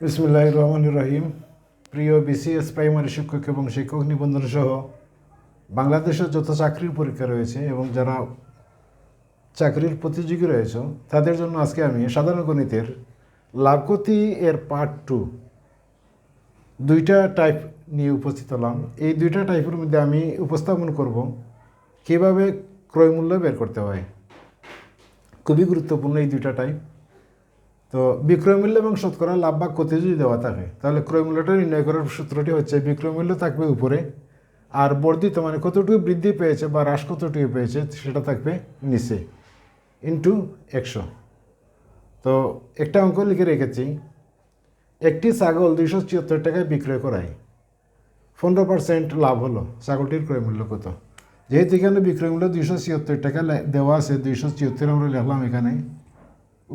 বিসমুল্লাহ রহমান রহিম প্রিয় BCS primary শিক্ষক এবং শিক্ষক নিবন্ধন সহ বাংলাদেশের যত চাকরির পরীক্ষা রয়েছে এবং যারা চাকরির প্রতিযোগী রয়েছে, তাদের জন্য আজকে আমি সাধারণ গণিতের লাভকতি এর পার্ট টু দুইটা টাইপ নিয়ে উপস্থিত হলাম। এই দুইটা টাইপের মধ্যে আমি উপস্থাপন করব কীভাবে ক্রয় মূল্য বের করতে হয়। খুবই গুরুত্বপূর্ণ এই দুইটা টাইপ তো বিক্রয় মূল্য এবং শতকরা লাভ বা ক্ষতি যদি দেওয়া থাকে, তাহলে ক্রয় মূল্যটা নির্ণয় করার সূত্রটি হচ্ছে বিক্রয় মূল্য থাকবে উপরে, আর বর্ধিত মানে কতটুকু বৃদ্ধি পেয়েছে বা হ্রাস কতটুকু পেয়েছে সেটা থাকবে নিচে ইন্টু একশো। তো একটা অঙ্ক লিখে রেখেছি, একটি ছাগল দুইশো ছিয়াত্তর টাকায় বিক্রয় করায়, পনেরো পার্সেন্ট লাভ হলো, ছাগলটির ক্রয় মূল্য কত? যেহেতু এখানে বিক্রয় মূল্য দুইশো ছিয়াত্তর টাকা দেওয়া আছে, দুইশো ছিয়াত্তর আমরা লিখলাম এখানে।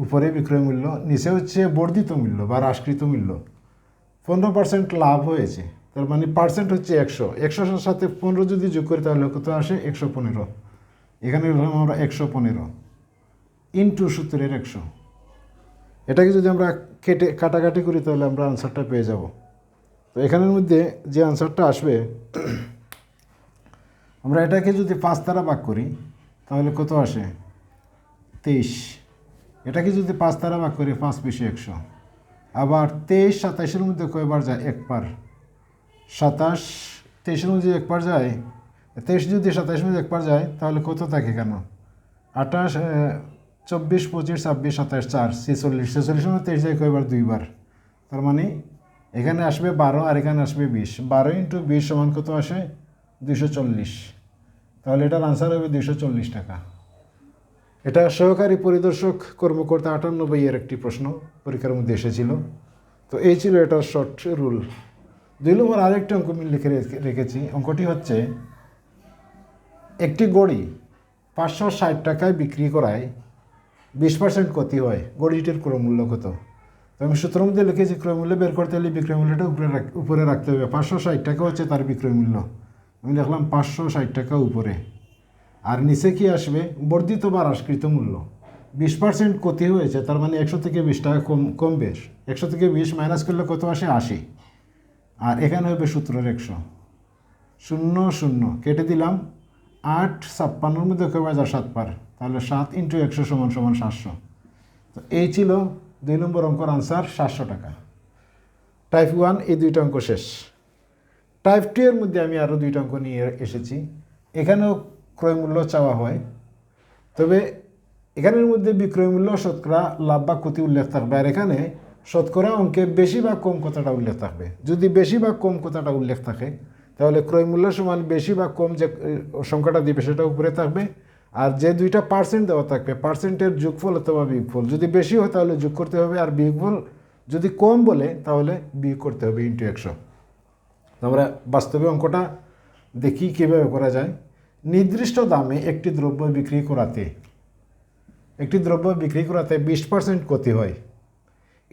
উপরে বিক্রয় মূল্য, নিচে হচ্ছে বর্ধিত মূল্য বা হ্রাসকৃত মূল্য। পনেরো পার্সেন্ট লাভ হয়েছে, তার মানে পার্সেন্ট হচ্ছে একশো। একশোর সাথে পনেরো যদি যোগ করি তাহলে কত আসে? একশো পনেরো। এখানে লিখলাম আমরা একশো পনেরো ইন্টু সত্তরের একশো। এটাকে যদি আমরা কেটে, কাটাকাটি করি তাহলে আমরা আনসারটা পেয়ে যাব। তো এখানের মধ্যে যে আনসারটা আসবে, আমরা এটাকে যদি পাঁচ দ্বারা ভাগ করি, তাহলে কত আসে? তেইশ। এটাকে যদি পাঁচ দ্বারা ভাগ করি পাঁচ বেশি একশো। আবার তেইশ সাতাশের মধ্যে কয়বার যায়? একবার। সাতাশ, তেইশের মধ্যে একবার যায়, তেইশ যদি সাতাইশের মধ্যে একবার যায়, তাহলে কত থাকে কেন? আঠাশ চব্বিশ, পঁচিশ, ছাব্বিশ সাতাশ চার, ছেচল্লিশ। ছেচল্লিশের মধ্যে তেইশ যায় কয়বার? দুইবার। তার মানে এখানে আসবে বারো আর এখানে আসবে বিশ। বারো ইন্টু বিশ সমান কত আসে? দুশো চল্লিশ। তাহলে এটার আনসার হবে দুশো চল্লিশ টাকা। এটা সহকারী পরিদর্শক কর্মকর্তা আটান্ন বইয়ের একটি প্রশ্ন পরীক্ষার মধ্যে এসেছিল। তো এই ছিল এটার শর্ট রুল দুই নম্বর আরেকটি অঙ্ক আমি লিখে রেখে- রেখেছি। অঙ্কটি হচ্ছে, একটি গড়ি পাঁচশো ষাট টাকায় বিক্রি করায় বিশ পার্সেন্ট ক্ষতি হয়, গড়িটির ক্রয়মূল্য কত? তো আমি সূত্রের মধ্যে লিখেছি ক্রয়মূল্য বের করতে হলে বিক্রয় মূল্যটা উপরে উপরে রাখতে হবে। পাঁচশো ষাট টাকা হচ্ছে তার বিক্রয় মূল্য। আমি লিখলাম পাঁচশো ষাট টাকা উপরে। নিচে কি আসবে? বর্ধিত বা হ্রাসকৃত মূল্য। বিশ পার্সেন্ট ক্ষতি হয়েছে, তার মানে একশো থেকে বিশ টাকা কম কম বেশ। একশো থেকে বিশ মাইনাস করলে কত আসে? আশি। আর এখানে হবে সূত্রের একশো। শূন্য শূন্য। কেটে দিলাম। আট ছাপ্পান্নর মধ্যে কবে হাজার সাত পার। তাহলে সাত ইন্টু একশো সমান সমান সাতশো। তো এই ছিল দুই নম্বর অঙ্কর আনসার সাতশো টাকা। টাইপ ওয়ান এই দুইটা অঙ্ক শেষ। টাইপ টু এর মধ্যে আমি আরও দুইটা অঙ্ক নিয়ে এসেছি। এখানেও ক্রয় মূল্য চাওয়া হয়। তবে এখানের মধ্যে বিক্রয় মূল্য শতকরা লাভ বা ক্ষতি উল্লেখ থাকবে। আর এখানে শতকরা অঙ্কে বেশি বা কম কথাটা উল্লেখ থাকবে। যদি বেশি বা কম কথাটা উল্লেখ থাকে, তাহলে ক্রয় মূল্য সমান বেশি বা কম যে সংখ্যাটা দিবে সেটা উপরে থাকবে। আর যে দুইটা পার্সেন্ট দেওয়া থাকবে পার্সেন্টের যোগফল অথবা বিয়োগফল। যদি বেশি হয়, তাহলে যোগ করতে হবে। আর বিয়োগফল যদি কম বলে, তাহলে বিয়োগ করতে হবে ইন্টু একশো। আমরা বাস্তবে অঙ্কটা দেখি কীভাবে করা যায়। নির্দিষ্ট দামে একটি দ্রব্য বিক্রি করাতে, একটি দ্রব্য বিক্রি করাতে বিশ পার্সেন্ট ক্ষতি হয়।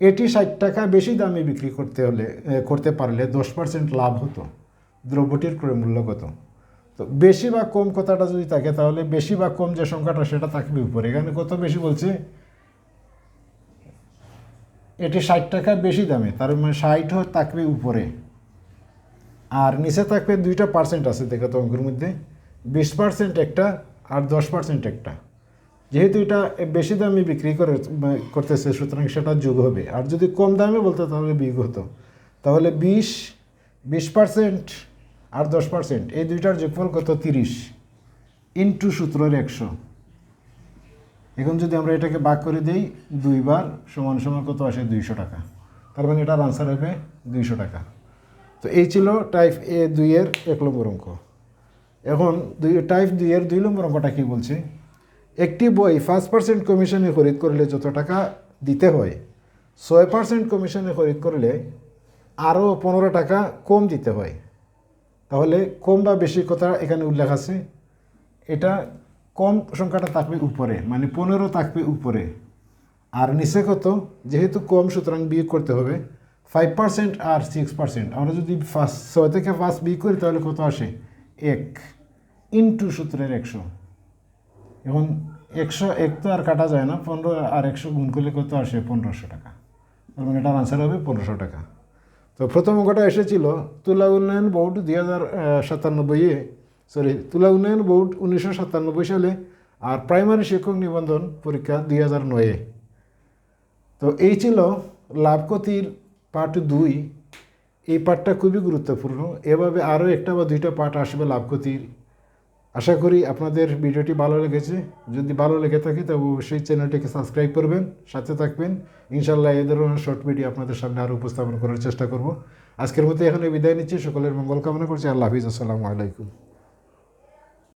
এটি ষাট টাকা বেশি দামে বিক্রি করতে হলে করতে পারলে দশ পার্সেন্ট লাভ হতো, দ্রব্যটির ক্রয় মূল্য কত। তো বেশি বা কম কথাটা যদি থাকে, তাহলে বেশি বা কম যে সংখ্যাটা, সেটা থাকবে উপরে এখানে কত বেশি বলছে? এটি ষাট টাকা বেশি দামে, তার মানে ষাট থাকবে উপরে। আর নিচে থাকবে দুইটা পার্সেন্ট আছে, দেখো তো অঙ্কের মধ্যে। বিশ পার্সেন্ট একটা আর দশ পার্সেন্ট একটা। যেহেতু এটা বেশি দামে বিক্রি করে, করতেছে, সুতরাং সেটা যোগ হবে। আর যদি কম দামে বলতো, তাহলে বিগ হতো। তাহলে বিশ বিশ পার্সেন্ট আর দশ পার্সেন্ট এই দুইটার যোগফল কত? তিরিশ ইন্টু সূত্রের একশো। এখন যদি আমরা এটাকে বাক করে দিই, দুইবার সমান সমান কত আসে? দুইশো টাকা। তার মানে এটার আনসার হবে দুইশো টাকা। তো এই ছিল টাইপ এ দুইয়ের এক নম্বর অঙ্ক। এখন দুই টাইপ দুইয়ের দুই নম্বর অঙ্কটা কী বলছে? একটি বই পাঁচ পার্সেন্ট কমিশনে খরিদ করলে যত টাকা দিতে হয়, ছয় পার্সেন্ট কমিশনে খরিদ করলে আরও পনেরো টাকা কম দিতে হয়। তাহলে কম বা বেশি কথা এখানে উল্লেখ আছে। এটা কম সংখ্যাটা থাকবে উপরে মানে পনেরো থাকবে উপরে। আর নিচে কত? যেহেতু কম, সুতরাং বিয়োগ করতে হবে। ফাইভ পার্সেন্ট আর সিক্স পার্সেন্ট আমরা যদি ফার্স্ট ছয় থেকে ফার্স্ট বিয়োগ করি, তাহলে কত আসে? এক ইন্টু সূত্রের একশো। এখন একশো এক তো আর কাটা যায় না, পনেরো আর একশো গুণ করলে কত আসে? পনেরোশো টাকা। তার মানে এটার আনসার হবে পনেরোশো টাকা। তো প্রথম অঙ্কটা এসেছিল, তুলা উন্নয়ন বোর্ড দুই হাজার সাতানব্বইয়ে সরি তুলা উন্নয়ন বোর্ড উনিশশো সাতানব্বই সালে আর প্রাইমারি শিক্ষক নিবন্ধন পরীক্ষা দুই হাজার নয়ে তো এই ছিল লাভ ক্ষতির পার্ট দুই। এই পাঠটা খুবই গুরুত্বপূর্ণ। এভাবে আরও একটা বা দুইটা পাঠ আসবে লাভ ক্ষতির। আশা করি আপনাদের ভিডিওটি ভালো লেগেছে। যদি ভালো লেগে থাকে তবে অবশ্যই চ্যানেলটিকে সাবস্ক্রাইব করবেন, সাথে থাকবেন। ইনশাল্লাহ এই ধরনের শর্ট ভিডিও আপনাদের সামনে আরও উপস্থাপন করার চেষ্টা করব। আজকের মতো এখানে বিদায় নিচ্ছি। সকলের মঙ্গল কামনা করছি। আল্লাহ হাফিজ। আসসালামু আলাইকুম।